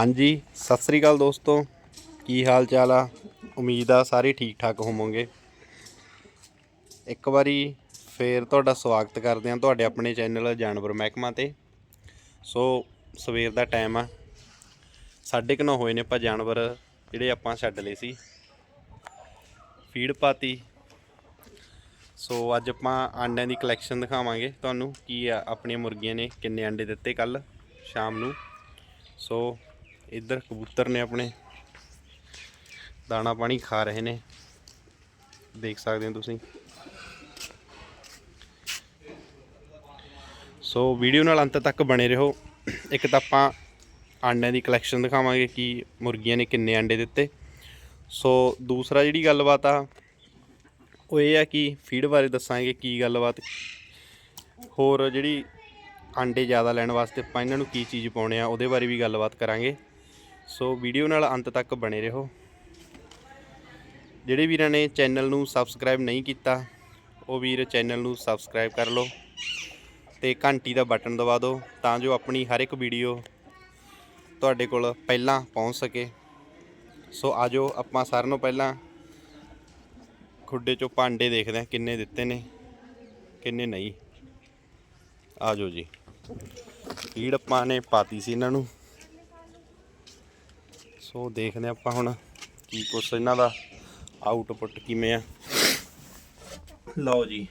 ਹਾਂਜੀ, ਸਤਿ ਸ੍ਰੀ ਅਕਾਲ ਦੋਸਤੋ। ਕੀ ਹਾਲ ਚਾਲ ਆ? ਉਮੀਦ ਆ ਸਾਰੇ ਠੀਕ ਠਾਕ ਹੋਵੋਗੇ। ਇੱਕ ਵਾਰੀ ਫੇਰ ਤੁਹਾਡਾ ਸਵਾਗਤ ਕਰਦੇ ਹਾਂ ਤੁਹਾਡੇ ਆਪਣੇ ਚੈਨਲ ਜਾਨਵਰ ਮਹਿਕਮਾ ਤੇ। ਸੋ, ਸਵੇਰ ਦਾ ਟਾਈਮ ਆ। ਸਾਢੇ ਕੁ ਨੌ ਹੋਏ ਨੇ ਆਪਾਂ ਜਾਨਵਰ ਜਿਹੜੇ ਆਪਾਂ ਛੱਡ ਲਏ ਸੀ। ਫੀਡ ਪਾਤੀ। ਸੋ, ਅੱਜ ਆਪਾਂ ਆਂਡਿਆਂ ਦੀ ਕਲੈਕਸ਼ਨ ਦਿਖਾਵਾਂਗੇ ਤੁਹਾਨੂੰ। ਕੀ ਆ, ਆਪਣੀਆਂ ਮੁਰਗੀਆਂ ਨੇ ਕਿੰਨੇ ਆਂਡੇ ਦਿੱਤੇ ਕੱਲ ਸ਼ਾਮ ਨੂੰ। ਸੋ ਇੱਧਰ ਕਬੂਤਰ ਨੇ ਆਪਣੇ। ਦਾਣਾ ਪਾਣੀ ਖਾ ਰਹੇ ਨੇ। ਦੇਖ ਸਕਦੇ ਹੋ ਤੁਸੀਂ। ਸੋ ਵੀਡੀਓ ਨਾਲ ਅੰਤ ਤੱਕ ਬਣੇ ਰਹੋ। ਇੱਕ ਤਾਂ ਆਪਾਂ ਆਂਡਿਆਂ ਦੀ ਕਲੈਕਸ਼ਨ ਦਿਖਾਵਾਂਗੇ ਕਿ ਮੁਰਗੀਆਂ ਨੇ ਕਿੰਨੇ ਆਂਡੇ ਦਿੱਤੇ। ਸੋ ਦੂਸਰਾ ਜਿਹੜੀ ਗੱਲਬਾਤ ਆ, ਉਹ ਇਹ ਆ ਕਿ ਫੀਡ ਬਾਰੇ ਦੱਸਾਂਗੇ ਕੀ ਗੱਲਬਾਤ। ਹੋਰ ਜਿਹੜੀ ਆਂਡੇ ਜ਼ਿਆਦਾ ਲੈਣ ਵਾਸਤੇ ਆਪਾਂ ਇਹਨਾਂ ਨੂੰ ਕੀ ਚੀਜ਼ ਪਾਉਣੇ ਆ, ਉਹਦੇ ਬਾਰੇ ਵੀ ਗੱਲਬਾਤ ਕਰਾਂਗੇ। ਸੋ ਵੀਡੀਓ ਨਾਲ ਅੰਤ ਤੱਕ ਬਣੇ ਰਹੋ। ਜਿਹੜੇ ਵੀਰਾਂ ਨੇ ਚੈਨਲ ਨੂੰ ਸਬਸਕ੍ਰਾਈਬ ਨਹੀਂ ਕੀਤਾ, ਉਹ ਵੀਰ ਚੈਨਲ ਨੂੰ ਸਬਸਕ੍ਰਾਈਬ ਕਰ ਲਓ ਤੇ ਘੰਟੀ ਦਾ ਬਟਨ ਦਬਾ ਦਿਓ ਤਾਂ ਜੋ ਆਪਣੀ ਹਰ ਇੱਕ ਵੀਡੀਓ ਤੁਹਾਡੇ ਕੋਲ ਪਹਿਲਾਂ ਪਹੁੰਚ ਸਕੇ। ਸੋ ਆਜੋ ਆਪਾਂ ਸਾਰਿਆਂ ਨੂੰ ਪਹਿਲਾਂ ਖੁੱਡੇ ਚੋਂ ਪਾਂਡੇ ਦੇਖਦੇ ਹਾਂ ਕਿੰਨੇ ਦਿੱਤੇ ਨੇ, ਕਿੰਨੇ ਨਹੀਂ। ਆਜੋ ਜੀ। ਫੀਡ ਆਪਾਂ ਨੇ ਪਾਤੀ ਸੀ ਇਹਨਾਂ ਨੂੰ। ਸੋ ਦੇਖਦੇ ਹਾਂ ਆਪਾਂ ਹੁਣ ਕੀ ਕੁਛ ਇਹਨਾਂ ਦਾ ਆਊਟਪੁੱਟ ਕਿਵੇਂ ਆ। ਲਓ ਜੀ।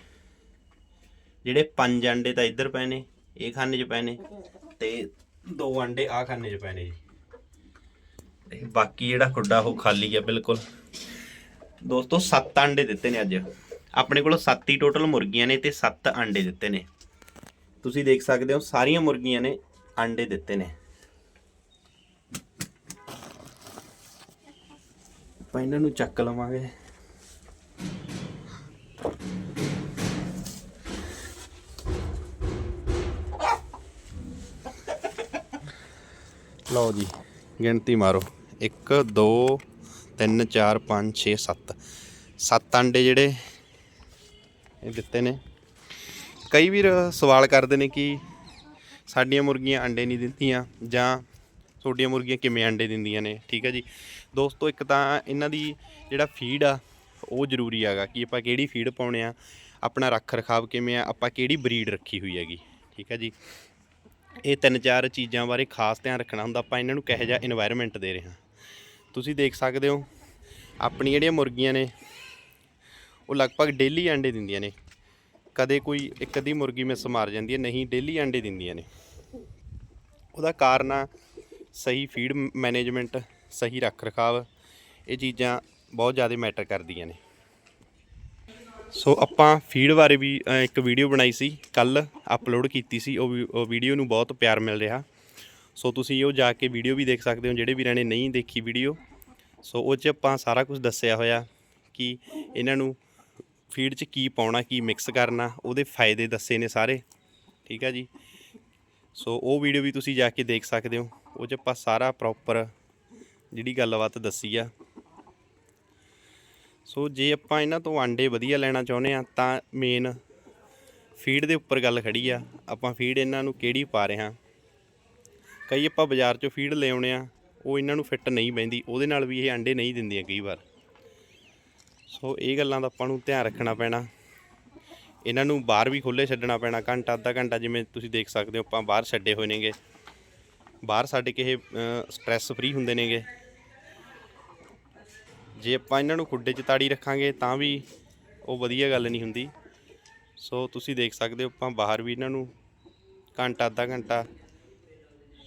ਜਿਹੜੇ ਪੰਜ ਅੰਡੇ ਤਾਂ ਇੱਧਰ ਪਏ ਨੇ, ਇਹ ਖਾਨੇ 'ਚ ਪਏ ਨੇ ਤੇ ਦੋ ਅੰਡੇ ਆ ਖਾਨੇ 'ਚ ਪਏ ਨੇ ਜੀ। ਤੇ ਬਾਕੀ ਜਿਹੜਾ ਖੁੱਡਾ ਉਹ ਖਾਲੀ ਆ ਬਿਲਕੁਲ। ਦੋਸਤੋ 7 ਅੰਡੇ ਦਿੱਤੇ ਨੇ ਅੱਜ। ਆਪਣੇ ਕੋਲ 7 ਹੀ ਟੋਟਲ ਮੁਰਗੀਆਂ ਨੇ ਤੇ 7 ਅੰਡੇ ਦਿੱਤੇ ਨੇ। ਤੁਸੀਂ ਦੇਖ ਸਕਦੇ ਹੋ, ਸਾਰੀਆਂ ਮੁਰਗੀਆਂ ਨੇ ਅੰਡੇ ਦਿੱਤੇ ਨੇ। ਆਪਾਂ ਇਹਨਾਂ ਨੂੰ ਚੱਕ ਲਵਾਂਗੇ। ਲਓ ਜੀ, ਗਿਣਤੀ ਮਾਰੋ। 1 2 3 4 5 6 7 7 ਅੰਡੇ ਜਿਹੜੇ ਇਹ ਦਿੱਤੇ ਨੇ। ਕਈ ਵੀਰ ਸਵਾਲ ਕਰਦੇ ਨੇ ਕਿ ਸਾਡੀਆਂ ਮੁਰਗੀਆਂ ਅੰਡੇ ਨਹੀਂ ਦਿੰਦੀਆਂ ਜਾਂ ਤੁਹਾਡੀਆਂ ਮੁਰਗੀਆਂ ਕਿਵੇਂ ਆਂਡੇ ਦਿੰਦੀਆਂ ਨੇ, ਠੀਕ ਹੈ ਜੀ? ਦੋਸਤੋ, ਇੱਕ ਤਾਂ ਇਹਨਾਂ ਦੀ ਜਿਹੜਾ ਫੀਡ ਆ, ਉਹ ਜ਼ਰੂਰੀ ਹੈਗਾ ਕਿ ਆਪਾਂ ਕਿਹੜੀ ਫੀਡ ਪਾਉਣੇ ਆ, ਆਪਣਾ ਰੱਖ ਰਖਾਵ ਕਿਵੇਂ ਆ, ਆਪਾਂ ਕਿਹੜੀ ਬਰੀਡ ਰੱਖੀ ਹੋਈ ਹੈਗੀ, ਠੀਕ ਹੈ ਜੀ? ਇਹ ਤਿੰਨ ਚਾਰ ਚੀਜ਼ਾਂ ਬਾਰੇ ਖਾਸ ਧਿਆਨ ਰੱਖਣਾ ਹੁੰਦਾ, ਆਪਾਂ ਇਹਨਾਂ ਨੂੰ ਕਿਹੋ ਜਿਹਾ এনवायरमेंट ਦੇ ਰਹੇ ਹਾਂ। ਤੁਸੀਂ ਦੇਖ ਸਕਦੇ ਹੋ ਆਪਣੀ ਜਿਹੜੀਆਂ ਮੁਰਗੀਆਂ ਨੇ, ਉਹ ਲਗਭਗ ਡੇਲੀ ਆਂਡੇ ਦਿੰਦੀਆਂ ਨੇ। ਕਦੇ ਕੋਈ ਇੱਕ ਅੱਧੀ ਮੁਰਗੀ ਮਿਸ ਮਾਰ ਜਾਂਦੀ ਹੈ, ਨਹੀਂ ਡੇਲੀ ਆਂਡੇ ਦਿੰਦੀਆਂ ਨੇ। ਉਹਦਾ ਕਾਰਨ ਆ ਸਹੀ ਫੀਡ ਮੈਨੇਜਮੈਂਟ ਸਹੀ ਰੱਖ ਰਖਾਵ, ਇਹ ਚੀਜ਼ਾਂ ਬਹੁਤ ਜ਼ਿਆਦਾ ਮੈਟਰ ਕਰਦੀਆਂ ਨੇ। ਸੋ ਆਪਾਂ ਫੀਡ ਬਾਰੇ ਵੀ ਇੱਕ ਵੀਡੀਓ ਬਣਾਈ ਸੀ, ਕੱਲ ਅਪਲੋਡ ਕੀਤੀ ਸੀ, ਉਹ ਵੀ- ਉਹ ਵੀਡੀਓ ਨੂੰ ਬਹੁਤ ਪਿਆਰ ਮਿਲ ਰਿਹਾ। ਸੋ ਤੁਸੀਂ ਉਹ ਜਾ ਕੇ ਵੀਡੀਓ ਵੀ ਦੇਖ ਸਕਦੇ ਹੋ, ਜਿਹੜੇ ਵੀਰਾਂ ਨੇ ਨਹੀਂ ਦੇਖੀ ਵੀਡੀਓ ਸੋ ਉਹ 'ਚ ਆਪਾਂ ਸਾਰਾ ਕੁਝ ਦੱਸਿਆ ਹੋਇਆ ਕਿ ਇਹਨਾਂ ਨੂੰ ਫੀਡ 'ਚ ਕੀ ਪਾਉਣਾ, ਕੀ ਮਿਕਸ ਕਰਨਾ, ਉਹਦੇ ਫਾਇਦੇ ਦੱਸੇ ਨੇ ਸਾਰੇ। ਠੀਕ ਆ ਜੀ? ਸੋ ਉਹ ਵੀਡੀਓ ਵੀ ਤੁਸੀਂ ਜਾ ਕੇ ਦੇਖ ਸਕਦੇ ਹੋ। ਉਹ 'ਚ ਆਪਾਂ ਸਾਰਾ ਪ੍ਰੋਪਰ ਜਿਹੜੀ ਗੱਲਬਾਤ ਦੱਸੀ ਆ। ਸੋ ਜੇ ਆਪਾਂ ਇਹਨਾਂ ਤੋਂ ਆਂਡੇ ਵਧੀਆ ਲੈਣਾ ਚਾਹੁੰਦੇ ਆ, ਤਾਂ ਮੇਨ ਫੀਡ ਦੇ ਉੱਪਰ ਗੱਲ ਖੜੀ ਆ। ਆਪਾਂ ਫੀਡ ਇਹਨਾਂ ਨੂੰ ਕਿਹੜੀ ਪਾ ਰਹੇ ਹਾਂ? ਕਈ ਆਪਾਂ ਬਾਜ਼ਾਰ 'ਚੋਂ ਫੀਡ ਲੈ ਆਉਣੇ ਆ, ਉਹ ਇਹਨਾਂ ਨੂੰ ਫਿੱਟ ਨਹੀਂ ਬੈਂਦੀ ਉਹਦੇ ਨਾਲ ਵੀ ਇਹ ਆਂਡੇ ਨਹੀਂ ਦਿੰਦੀਆਂ ਕਈ ਵਾਰ। ਸੋ ਇਹ ਗੱਲਾਂ ਦਾ ਆਪਾਂ ਨੂੰ ਧਿਆਨ ਰੱਖਣਾ ਪੈਣਾ। ਇਹਨਾਂ ਨੂੰ ਬਾਹਰ ਵੀ ਖੁੱਲੇ ਛੱਡਣਾ ਪੈਣਾ, ਘੰਟਾ, ਅੱਧਾ ਘੰਟਾ ਜਿਵੇਂ ਤੁਸੀਂ ਦੇਖ ਸਕਦੇ ਹੋ, ਆਪਾਂ ਬਾਹਰ ਛੱਡੇ ਹੋਏ ਨੇਗੇ। ਬਾਹਰ ਸਾਡੇ ਕਿਸੇ ਇਹ ਸਟ੍ਰੈਸ ਫ੍ਰੀ ਹੁੰਦੇ ਨੇਗੇ। ਜੇ ਆਪਾਂ ਇਹਨਾਂ ਨੂੰ ਖੁੱਡੇ 'ਚ ਤਾੜੀ ਰੱਖਾਂਗੇ ਤਾਂ ਵੀ ਉਹ ਵਧੀਆ ਗੱਲ ਨਹੀਂ ਹੁੰਦੀ। ਸੋ ਤੁਸੀਂ ਦੇਖ ਸਕਦੇ ਹੋ, ਆਪਾਂ ਬਾਹਰ ਵੀ ਇਹਨਾਂ ਨੂੰ ਘੰਟਾ, ਅੱਧਾ ਘੰਟਾ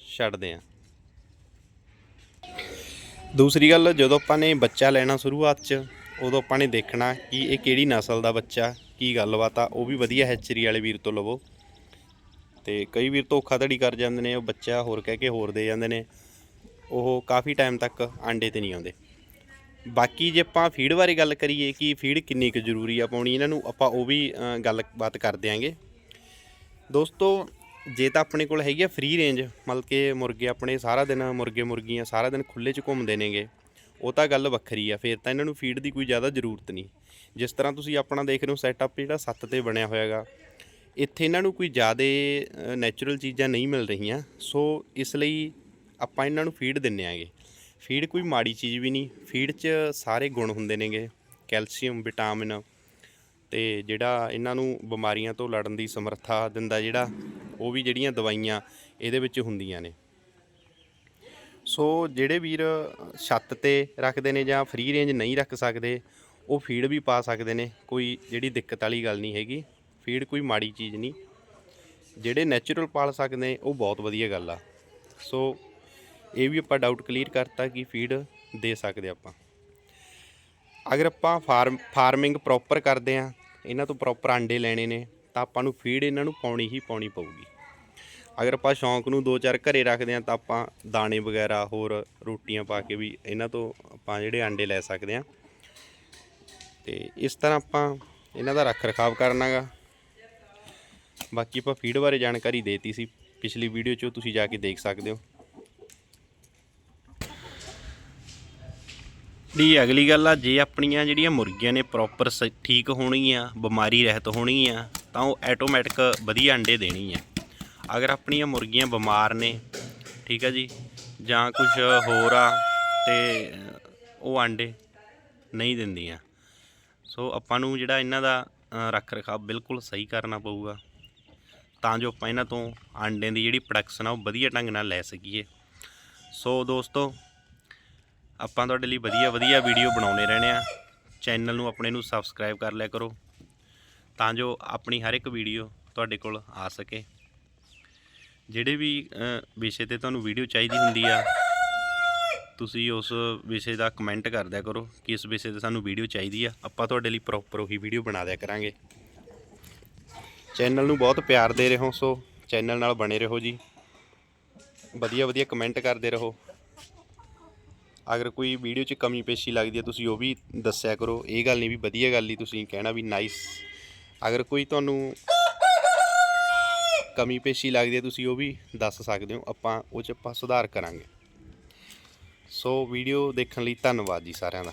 ਛੱਡਦੇ ਆਂ ਦੂਸਰੀ ਗੱਲ, ਜਦੋਂ ਆਪਾਂ ਨੇ ਬੱਚਾ ਲੈਣਾ ਸ਼ੁਰੂਆਤ 'ਚ, ਉਦੋਂ ਆਪਾਂ ਨੇ ਦੇਖਣਾ ਕਿ ਇਹ ਕਿਹੜੀ ਨਸਲ ਦਾ ਬੱਚਾ, ਕੀ ਗੱਲਬਾਤ ਆ, ਉਹ ਵੀ ਵਧੀਆ ਹੈਚਰੀ ਵਾਲੇ ਵੀਰ ਤੋਂ ਲਵੋ। ਤੇ ਕਈ ਵੀਰ ਧੋਖਾਧੜੀ ਕਰ ਜਾਂਦੇ ਨੇ, ਉਹ ਬੱਚਾ ਹੋਰ ਕਹਿ ਕੇ ਹੋਰ ਦੇ ਜਾਂਦੇ ਨੇ। ਉਹ ਕਾਫੀ ਟਾਈਮ ਤੱਕ ਆਂਡੇ ਤੇ ਨਹੀਂ ਆਉਂਦੇ। ਬਾਕੀ ਜੇ ਆਪਾਂ ਫੀਡ ਬਾਰੇ ਗੱਲ ਕਰੀਏ ਕਿ ਫੀਡ ਕਿੰਨੀ ਕੁ ਜ਼ਰੂਰੀ ਆ ਪਾਉਣੀ, ਇਹਨਾਂ ਨੂੰ ਆਪਾਂ ਉਹ ਵੀ ਗੱਲਬਾਤ ਕਰ ਦਿਆਂਗੇ। ਦੋਸਤੋ, ਜੇ ਤਾਂ ਆਪਣੇ ਕੋਲ ਹੈਗੀ ਆ ਫ੍ਰੀ ਰੇਂਜ ਮਤਲਬ ਕਿ ਮੁਰਗੇ ਆਪਣੇ ਸਾਰਾ ਦਿਨ, ਮੁਰਗੇ ਮੁਰਗੀਆਂ ਸਾਰਾ ਦਿਨ ਖੁੱਲੇ 'ਚ ਘੁੰਮਦੇ ਨੇਗੇ, ਉਹ ਤਾਂ ਗੱਲ ਵੱਖਰੀ ਆ, ਫਿਰ ਤਾਂ ਇਹਨਾਂ ਨੂੰ ਫੀਡ ਦੀ ਕੋਈ ਜ਼ਿਆਦਾ ਜ਼ਰੂਰਤ ਨਹੀਂ। ਜਿਸ ਤਰ੍ਹਾਂ ਤੁਸੀਂ ਆਪਣਾ ਦੇਖ ਰਹੇ ਹੋ ਸੈਟਅਪ ਜਿਹੜਾ ਸੱਤ ਤੇ ਬਣਿਆ ਹੋਇਆਗਾ ਇੱਥੇ ਇਹਨਾਂ ਨੂੰ ਕੋਈ ਜ਼ਿਆਦਾ ਨੈਚੁਰਲ ਚੀਜ਼ਾਂ ਨਹੀਂ ਮਿਲ ਰਹੀਆਂ, ਸੋ ਇਸ ਲਈ ਆਪਾਂ ਇਹਨਾਂ ਨੂੰ ਫੀਡ ਦਿੰਨੇ ਆਂਗੇ। ਫੀਡ ਕੋਈ ਮਾੜੀ ਚੀਜ਼ ਵੀ ਨਹੀਂ ਫੀਡ 'ਚ ਸਾਰੇ ਗੁਣ ਹੁੰਦੇ ਨੇਗੇ, ਕੈਲਸ਼ੀਅਮ, ਵਿਟਾਮਿਨ ਤੇ ਜਿਹੜਾ ਇਹਨਾਂ ਨੂੰ ਬਿਮਾਰੀਆਂ ਤੋਂ ਲੜਨ ਦੀ ਸਮਰੱਥਾ ਦਿੰਦਾ ਜਿਹੜਾ, ਉਹ ਵੀ ਜਿਹੜੀਆਂ ਦਵਾਈਆਂ ਇਹਦੇ ਵਿੱਚ ਹੁੰਦੀਆਂ ਨੇ। ਸੋ ਜਿਹੜੇ ਵੀਰ ਛੱਤ ਤੇ ਰੱਖਦੇ ਨੇ ਜਾਂ ਫ੍ਰੀ ਰੇਂਜ ਨਹੀਂ ਰੱਖ ਸਕਦੇ, ਉਹ ਫੀਡ ਵੀ ਪਾ ਸਕਦੇ ਨੇ, ਕੋਈ ਜਿਹੜੀ ਦਿੱਕਤ ਵਾਲੀ ਗੱਲ ਨਹੀਂ ਹੈਗੀ। ਫੀਡ ਕੋਈ ਮਾੜੀ ਚੀਜ਼ ਨਹੀਂ। ਜਿਹੜੇ ਨੈਚੁਰਲ ਪਾਲ ਸਕਦੇ ਉਹ ਬਹੁਤ ਵਧੀਆ ਗੱਲ ਆ। ਸੋ ਇਹ ਵੀ ਆਪਾਂ ਡਾਊਟ ਕਲੀਅਰ ਕਰਤਾ ਕਿ ਫੀਡ ਦੇ ਸਕਦੇ ਆਪਾਂ। ਅਗਰ ਆਪਾਂ ਫਾਰਮ ਫਾਰਮਿੰਗ ਪ੍ਰੋਪਰ ਕਰਦੇ ਆ ਇਹਨਾਂ ਤੋਂ ਪ੍ਰੋਪਰ ਆਂਡੇ ਲੈਣੇ ਨੇ, ਤਾਂ ਆਪਾਂ ਨੂੰ ਫੀਡ ਇਹਨਾਂ ਨੂੰ ਪਾਉਣੀ ਹੀ ਪਾਉਣੀ ਪਊਗੀ। ਅਗਰ ਆਪਾਂ ਸ਼ੌਂਕ ਨੂੰ ਦੋ ਚਾਰ ਘਰੇ ਰੱਖਦੇ ਆ ਤਾਂ ਆਪਾਂ ਦਾਣੇ ਵਗੈਰਾ, ਹੋਰ ਰੋਟੀਆਂ ਪਾ ਕੇ ਵੀ ਇਹਨਾਂ ਤੋਂ ਆਪਾਂ ਜਿਹੜੇ ਆਂਡੇ ਲੈ ਸਕਦੇ ਆ ਤੇ ਇਸ ਤਰ੍ਹਾਂ ਆਪਾਂ ਇਹਨਾਂ ਦਾ ਰੱਖ ਰਖਾਵ ਕਰਨਾਗਾ। ਬਾਕੀ ਆਪਾਂ ਫੀਡ ਬਾਰੇ ਜਾਣਕਾਰੀ ਦੇਤੀ ਸੀ। ਪਿਛਲੀ ਵੀਡੀਓ 'ਚ ਤੁਸੀਂ ਜਾ ਕੇ ਦੇਖ ਸਕਦੇ ਹੋ। ਦੀ ਅਗਲੀ ਗੱਲ ਆ, ਜੇ ਆਪਣੀਆਂ ਜਿਹੜੀਆਂ ਮੁਰਗੀਆਂ ਨੇ ਪ੍ਰੋਪਰ ਠੀਕ ਹੋਣਗੀਆਂ, ਬਿਮਾਰੀ ਰਹਿਤ ਹੋਣਗੀਆਂ, ਤਾਂ ਉਹ ਆਟੋਮੈਟਿਕ ਵਧੀਆ ਅੰਡੇ ਦੇਣੀ ਆ ਅਗਰ ਆਪਣੀਆਂ ਮੁਰਗੀਆਂ ਬਿਮਾਰ ਨੇ, ਠੀਕ ਆ ਜੀ, ਜਾਂ ਕੁਝ ਹੋਰ ਆ, ਤੇ ਉਹ ਆਂਡੇ ਨਹੀਂ ਦਿੰਦੀਆਂ। ਸੋ ਆਪਾਂ ਨੂੰ ਜਿਹੜਾ ਇਹਨਾਂ ਦਾ ਰੱਖ ਰਖਾਵ ਬਿਲਕੁਲ ਸਹੀ ਕਰਨਾ ਪਊਗਾ। ਤਾਂ ਜੋ ਆਪਾਂ ਇਹਨਾਂ ਤੋਂ ਆਂਡਿਆਂ ਦੀ ਜਿਹੜੀ ਪ੍ਰੋਡਕਸ਼ਨ ਆ ਉਹ ਵਧੀਆ ਢੰਗ ਨਾਲ ਲੈ ਸਕੀਏ। ਸੋ ਦੋਸਤੋ, ਆਪਾਂ ਤੁਹਾਡੇ ਲਈ ਵਧੀਆ ਵਧੀਆ ਵੀਡੀਓ ਬਣਾਉਣੇ ਰਹਿਣੇ ਆ ਚੈਨਲ ਨੂੰ ਆਪਣੇ ਨੂੰ ਸਬਸਕ੍ਰਾਈਬ ਕਰ ਲਿਆ ਕਰੋ, ਤਾਂ ਜੋ ਆਪਣੀ ਹਰ ਇੱਕ ਵੀਡੀਓ ਤੁਹਾਡੇ ਕੋਲ ਆ ਸਕੇ। ਜਿਹੜੇ ਵੀ ਵਿਸ਼ੇ ਤੇ ਤੁਹਾਨੂੰ ਵੀਡੀਓ ਚਾਹੀਦੀ ਹੁੰਦੀ ਆ, ਤੁਸੀਂ ਉਸ ਵਿਸ਼ੇ ਦਾ ਕਮੈਂਟ ਕਰ ਦਿਆ ਕਰੋ ਕਿ ਇਸ ਵਿਸ਼ੇ ਤੇ ਸਾਨੂੰ ਵੀਡੀਓ ਚਾਹੀਦੀ ਆ। ਆਪਾਂ ਤੁਹਾਡੇ ਲਈ ਪ੍ਰੋਪਰ ਉਹੀ ਵੀਡੀਓ ਬਣਾ ਦਿਆ ਕਰਾਂਗੇ। ਚੈਨਲ ਨੂੰ ਬਹੁਤ ਪਿਆਰ ਦੇ ਰਹੇ ਹੋ ਸੋ ਚੈਨਲ ਨਾਲ ਬਣੇ ਰਹੋ ਜੀ। ਵਧੀਆ ਵਧੀਆ ਕਮੈਂਟ ਕਰਦੇ ਰਹੋ। ਅਗਰ ਕੋਈ ਵੀਡੀਓ 'ਚ ਕਮੀ ਪੇਸ਼ੀ ਲੱਗਦੀ ਹੈ, ਤੁਸੀਂ ਉਹ ਵੀ ਦੱਸਿਆ ਕਰੋ। ਇਹ ਗੱਲ ਨਹੀਂ ਵੀ ਵਧੀਆ ਗੱਲ ਹੀ ਤੁਸੀਂ ਕਹਿਣਾ ਵੀ ਨਾਈਸ ਅਗਰ ਕੋਈ ਤੁਹਾਨੂੰ ਕਮੀ ਪੇਸ਼ੀ ਲੱਗਦੀ ਹੈ, ਤੁਸੀਂ ਉਹ ਵੀ ਦੱਸ ਸਕਦੇ ਹੋ। ਆਪਾਂ ਉਹ 'ਚ ਆਪਾਂ ਸੁਧਾਰ ਕਰਾਂਗੇ। ਸੋ ਵੀਡੀਓ ਦੇਖਣ ਲਈ ਧੰਨਵਾਦ ਜੀ ਸਾਰਿਆਂ ਦਾ।